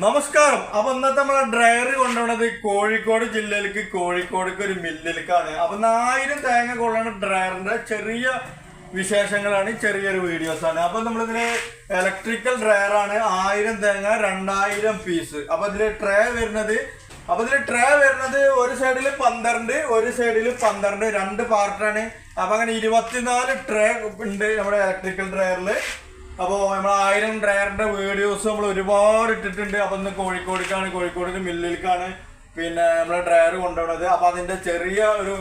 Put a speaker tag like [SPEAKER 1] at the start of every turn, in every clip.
[SPEAKER 1] നമസ്കാരം. അപ്പൊ ഇന്നത്തെ നമ്മളെ ഡ്രയറി കൊണ്ടുപോണത് കോഴിക്കോട് ജില്ലയിലേക്ക് കോഴിക്കോടേക്ക് ഒരു മില്ലിലേക്കാണ്. അപ്പൊ ആയിരം തേങ്ങ കൊള്ളണ ഡ്രയറിന്റെ ചെറിയ വിശേഷങ്ങളാണ് ചെറിയൊരു വീഡിയോസ് ആണ് അപ്പൊ നമ്മളിതിന് ഇലക്ട്രിക്കൽ ഡ്രയർ ആണ് ആയിരം തേങ്ങ രണ്ടായിരം പീസ് അപ്പൊ ഇതിൽ ട്രേ വരുന്നത് അപ്പൊ ഇതിൽ ട്രേ വരുന്നത് ഒരു സൈഡിൽ പന്ത്രണ്ട് ഒരു സൈഡിൽ പന്ത്രണ്ട്. രണ്ട് പാർട്ടാണ് അപ്പൊ അങ്ങനെ ഇരുപത്തിനാല് ട്രേ ഉണ്ട് നമ്മുടെ ഇലക്ട്രിക്കൽ ഡ്രയറിൽ അപ്പോൾ നമ്മൾ ആയിരം ഡ്രയറിന്റെ വീഡിയോസ് നമ്മൾ ഒരുപാട് ഇട്ടിട്ടുണ്ട്. അപ്പം ഇന്ന് കോഴിക്കോടേക്കാണ്. കോഴിക്കോട് മില്ലിലേക്കാണ് പിന്നെ നമ്മളെ ഡ്രയർ കൊണ്ടുപോകുന്നത് അപ്പം അതിന്റെ ചെറിയ ഒരു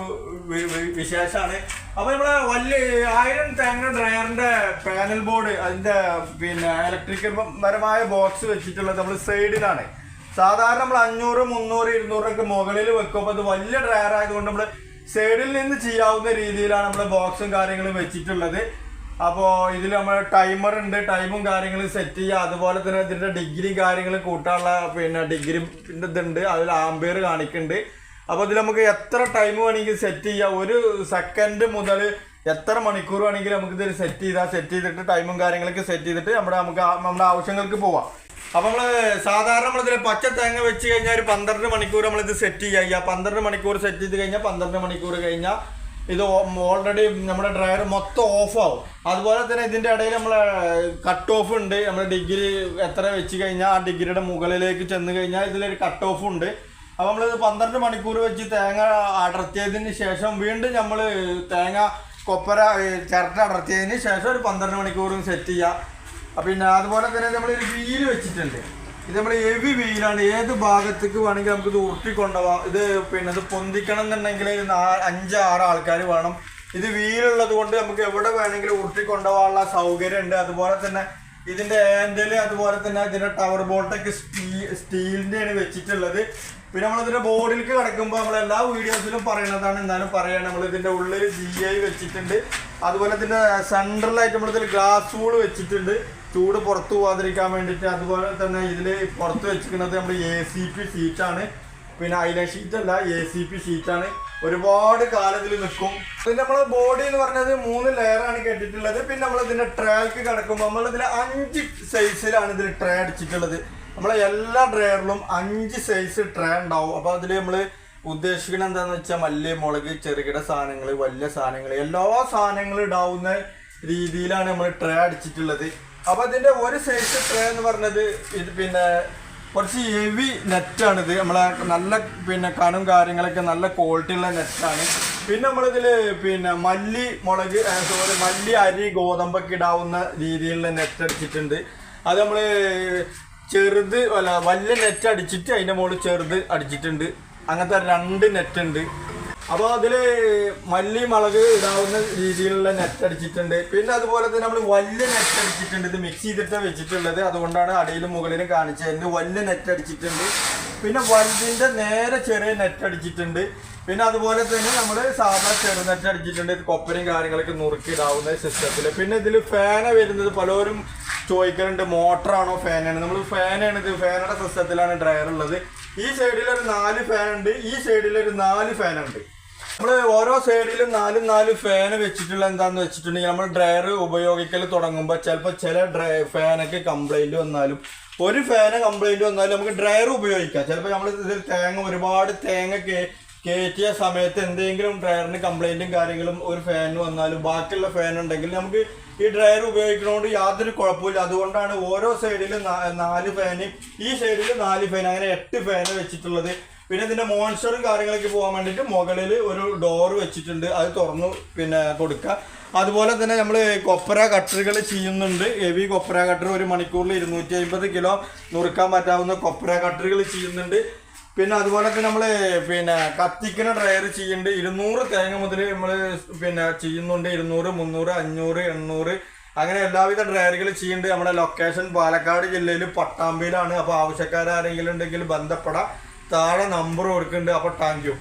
[SPEAKER 1] വിശേഷമാണ് അപ്പോൾ നമ്മളെ വലിയ ആയിരം തേങ്ങ ഡ്രയറിന്റെ പാനൽ ബോർഡ് അതിന്റെ പിന്നെ ഇലക്ട്രിക്കൽ പരമായ ബോക്സ് വെച്ചിട്ടുള്ളത് നമ്മൾ സൈഡിലാണ് സാധാരണ നമ്മൾ അഞ്ഞൂറ് മുന്നൂറ് ഇരുന്നൂറൊക്കെ മുകളിൽ വെക്കുമ്പോൾ അത് വലിയ ഡ്രയർ ആയതുകൊണ്ട് നമ്മൾ സൈഡിൽ നിന്ന് ചെയ്യാവുന്ന രീതിയിലാണ് നമ്മൾ ബോക്സും കാര്യങ്ങളും വെച്ചിട്ടുള്ളത്. അപ്പോൾ ഇതിൽ നമ്മൾ ടൈമർ ഉണ്ട് ടൈമും കാര്യങ്ങളും സെറ്റ് ചെയ്യുക അതുപോലെ തന്നെ ഇതിന്റെ ഡിഗ്രി കാര്യങ്ങൾ കൂട്ടാനുള്ള പിന്നെ ഡിഗ്രി ഇതുണ്ട്. അതിൽ ആംബിയർ കാണിക്കുന്നുണ്ട്. അപ്പോൾ ഇതിൽ നമുക്ക് എത്ര ടൈം വേണമെങ്കിൽ സെറ്റ് ചെയ്യാം. ഒരു സെക്കൻഡ് മുതൽ എത്ര മണിക്കൂർ വേണമെങ്കിലും നമുക്ക് ഇതിൽ സെറ്റ് ചെയ്താൽ സെറ്റ് ചെയ്തിട്ട് ടൈമും കാര്യങ്ങളൊക്കെ സെറ്റ് ചെയ്തിട്ട് നമ്മുടെ നമുക്ക് നമ്മുടെ ആവശ്യങ്ങൾക്ക് പോവാം. അപ്പോൾ നമ്മൾ സാധാരണ നമ്മളിതിൽ പച്ച തേങ്ങ വെച്ച് കഴിഞ്ഞാൽ ഒരു പന്ത്രണ്ട് മണിക്കൂർ നമ്മളിത് സെറ്റ് ചെയ്യുക പന്ത്രണ്ട് മണിക്കൂർ സെറ്റ് ചെയ്ത് കഴിഞ്ഞാൽ പന്ത്രണ്ട് മണിക്കൂർ കഴിഞ്ഞാൽ ഇത് ഓൾറെഡി നമ്മുടെ ഡ്രയർ മൊത്തം ഓഫ് ആവും. അതുപോലെ തന്നെ ഇതിന്റെ ഇടയിൽ നമ്മൾ കട്ട് ഓഫ് ഉണ്ട്. നമ്മൾ ഡിഗ്രി എത്ര വെച്ച് കഴിഞ്ഞാൽ ആ ഡിഗ്രിയുടെ മുകളിലേക്ക് ചെന്ന് കഴിഞ്ഞാൽ ഇതിലൊരു കട്ട് ഓഫ് ഉണ്ട്. അപ്പോൾ നമ്മളിത് പന്ത്രണ്ട് മണിക്കൂർ വെച്ച് തേങ്ങ അടർത്തിയതിന് ശേഷം വീണ്ടും നമ്മൾ തേങ്ങ കൊപ്പര ചിരട്ട അടർത്തിയതിന് ശേഷം ഒരു പന്ത്രണ്ട് മണിക്കൂറും സെറ്റ് ചെയ്യാം. അപ്പൊ പിന്നെ അതുപോലെ തന്നെ നമ്മൾ ഒരു വീൽ വെച്ചിട്ടുണ്ട്. ഇത് നമ്മൾ ഹെവി വെയിലാണ്. ഏത് ഭാഗത്തേക്ക് വേണമെങ്കിൽ നമുക്ക് ഇത് ഉരുട്ടിക്കൊണ്ടുപോവാം ഇത് പിന്നെ ഇത് പൊന്തിക്കണം എന്നുണ്ടെങ്കിൽ അഞ്ച് ആറ് ആൾക്കാർ വേണം. ഇത് വീലുള്ളത് കൊണ്ട് നമുക്ക് എവിടെ വേണമെങ്കിലും ഉരുട്ടി കൊണ്ടുപോകാനുള്ള സൗകര്യം ഉണ്ട് അതുപോലെ തന്നെ ഇതിന്റെ ഹാൻഡിൽ അതുപോലെ തന്നെ ഇതിന്റെ ടവർ ബോട്ടൊക്കെ സ്റ്റീ സ്റ്റീലിന്റെയാണ് വെച്ചിട്ടുള്ളത്. പിന്നെ നമ്മൾ ഇതിന്റെ ബോർഡിലേക്ക് കിടക്കുമ്പോൾ നമ്മൾ എല്ലാ വീഡിയോസിലും പറയുന്നതാണ് എന്നാലും പറയാം നമ്മൾ ഇതിന്റെ ഉള്ളിൽ ജി ഐ വെച്ചിട്ടുണ്ട്. അതുപോലെ ഇതിന്റെ സെൻട്രലായിട്ട് നമ്മൾ ഇതിൽ ഗ്ലാസ് വൂൾ വെച്ചിട്ടുണ്ട്. ചൂട് പുറത്തു പോകാതിരിക്കാൻ വേണ്ടിയിട്ട് അതുപോലെ തന്നെ ഇതിൽ പുറത്ത് വെച്ചിരിക്കുന്നത് നമ്മൾ എ സി പി ഷീറ്റാണ് പിന്നെ ഐലൈൻ ഷീറ്റ് അല്ല എ സി പി ഷീറ്റാണ് ഒരുപാട് കാലത്തിൽ നിൽക്കും പിന്നെ നമ്മൾ ബോഡി എന്ന് പറഞ്ഞത് മൂന്ന് ലെയറാണ് കെട്ടിട്ടുള്ളത്. പിന്നെ നമ്മൾ ഇതിന്റെ ട്രാക്ക് കിടക്കുമ്പോൾ നമ്മൾ ഇതിൽ അഞ്ച് സൈസിലാണ് ഇതിൽ ട്രേ അടിച്ചിട്ടുള്ളത്. നമ്മളെ എല്ലാ ഡ്രയറിലും അഞ്ച് സൈസ് ട്രേ ഉണ്ടാവും. അപ്പോൾ അതിൽ നമ്മൾ ഉദ്ദേശിക്കുന്നത് എന്താണെന്ന് വെച്ചാൽ മല്ലി മുളക് ചെറുകിട സാധനങ്ങൾ വലിയ സാധനങ്ങൾ എല്ലാ സാധനങ്ങളും ഇടാവുന്ന രീതിയിലാണ് നമ്മൾ ട്രേ അടിച്ചിട്ടുള്ളത്. അപ്പൊ ഇതിന്റെ ഒരു സൈസ് ട്രേ എന്ന് പറഞ്ഞത് ഇത് പിന്നെ കുറച്ച് ഹെവി നെറ്റാണിത് നമ്മളെ നല്ല പിന്നെ കണും കാര്യങ്ങളൊക്കെ നല്ല ക്വാളിറ്റി ഉള്ള നെറ്റാണ് പിന്നെ നമ്മളിതിൽ പിന്നെ മല്ലി മുളക് സോറി മല്ലി അരി ഗോതമ്പൊക്കെ ഇടാവുന്ന രീതിയിലുള്ള നെറ്റ് അടിച്ചിട്ടുണ്ട്. അത് നമ്മൾ ചെറുത് അല്ല വലിയ നെറ്റ് അടിച്ചിട്ട് അതിന്റെ മുകളിൽ ചെറുത് അടിച്ചിട്ടുണ്ട്. അങ്ങനത്തെ രണ്ട് നെറ്റ് ഉണ്ട്. അപ്പോൾ അതിൽ മല്ലി മുളക് ഇടാവുന്ന രീതിയിലുള്ള നെറ്റ് അടിച്ചിട്ടുണ്ട്. പിന്നെ അതുപോലെ തന്നെ നമ്മൾ വലിയ നെറ്റ് അടിച്ചിട്ടുണ്ട്. ഇത് മിക്സ് ചെയ്തിട്ട് വെച്ചിട്ടുള്ളത്. അതുകൊണ്ടാണ് അടിയിലും മുകളിലും കാണിച്ചത്. വലിയ നെറ്റ് അടിച്ചിട്ടുണ്ട്. പിന്നെ വലുതിന്റെ നേരെ ചെറിയ നെറ്റ് അടിച്ചിട്ടുണ്ട്. പിന്നെ അതുപോലെ തന്നെ നമ്മൾ സാധാ ചെറു നെറ്റ് അടിച്ചിട്ടുണ്ട്. ഇത് കൊപ്പരയും കാര്യങ്ങളൊക്കെ നുറുക്കി ഇടാവുന്ന സിസ്റ്റത്തിൽ പിന്നെ ഇതിൽ ഫാന വരുന്നത് പലരും ചോദിക്കലുണ്ട്. മോട്ടറാണോ ഫാനാണ് നമ്മൾ ഫാനാണ് ഇത്. ഫാനുടെ സിസ്റ്റത്തിലാണ് ഡ്രയർ ഉള്ളത്. ഈ സൈഡിലൊരു നാല് ഫാനുണ്ട് ഈ സൈഡിലൊരു നാല് ഫാൻ നമ്മൾ ഓരോ സൈഡിലും നാലും നാല് ഫാൻ വെച്ചിട്ടുള്ള എന്താന്ന് വെച്ചിട്ടുണ്ടെങ്കിൽ നമ്മൾ ഡ്രയർ ഉപയോഗിക്കൽ തുടങ്ങുമ്പോൾ ചിലപ്പോ ചില ഡ്രൈ ഫാനൊക്കെ കംപ്ലൈന്റ് വന്നാലും ഒരു ഫാന് കംപ്ലൈന്റ് വന്നാലും നമുക്ക് ഡ്രയർ ഉപയോഗിക്കാം. ചിലപ്പോ നമ്മൾ ഇതിൽ തേങ്ങ ഒരുപാട് തേങ്ങ കയറ്റിയ സമയത്ത് എന്തെങ്കിലും ഡ്രയറിന് കംപ്ലൈന്റും കാര്യങ്ങളും ഒരു ഫാനിന് വന്നാലും ബാക്കിയുള്ള ഫാൻ ഉണ്ടെങ്കിൽ നമുക്ക് ഈ ഡ്രയർ ഉപയോഗിക്കുന്നതുകൊണ്ട് യാതൊരു കുഴപ്പമില്ല അതുകൊണ്ടാണ് ഓരോ സൈഡിലും നാല് ഫാന് ഈ സൈഡിൽ നാല് ഫാൻ അങ്ങനെ എട്ട് ഫാന് വെച്ചിട്ടുള്ളത്. പിന്നെ ഇതിന്റെ മോൺസ്റ്ററും കാര്യങ്ങളൊക്കെ പോകാൻ വേണ്ടിട്ട് മുകളിൽ ഒരു ഡോർ വെച്ചിട്ടുണ്ട്. അത് തുറന്നു പിന്നെ കൊടുക്കുക. അതുപോലെ തന്നെ നമ്മൾ കൊപ്പര കട്ടറുകൾ ചെയ്യുന്നുണ്ട്. ഹെവി കൊപ്പര കട്ടർ ഒരു മണിക്കൂറിൽ ഇരുന്നൂറ്റി അമ്പത് കിലോ നുറുക്കാൻ പറ്റാവുന്ന കൊപ്പര കട്ടറുകൾ ചെയ്യുന്നുണ്ട്. പിന്നെ അതുപോലെ തന്നെ നമ്മൾ പിന്നെ കത്തിക്കുന്ന ഡ്രയർ ചെയ്യുന്നുണ്ട്. ഇരുന്നൂറ് തേങ്ങ മുതൽ നമ്മൾ പിന്നെ ചെയ്യുന്നുണ്ട്. ഇരുന്നൂറ് മുന്നൂറ് അഞ്ഞൂറ് എണ്ണൂറ്. അങ്ങനെ എല്ലാവിധ ഡ്രയറുകൾ ചെയ്യുന്നുണ്ട്. നമ്മുടെ ലൊക്കേഷൻ പാലക്കാട് ജില്ലയിൽ പട്ടാമ്പിയിലാണ്. അപ്പോൾ ആവശ്യക്കാരെങ്കിലും ഉണ്ടെങ്കിൽ ബന്ധപ്പെടാം. താഴെ നമ്പർ കൊടുക്കുന്നുണ്ട് അപ്പോൾ താങ്ക് യു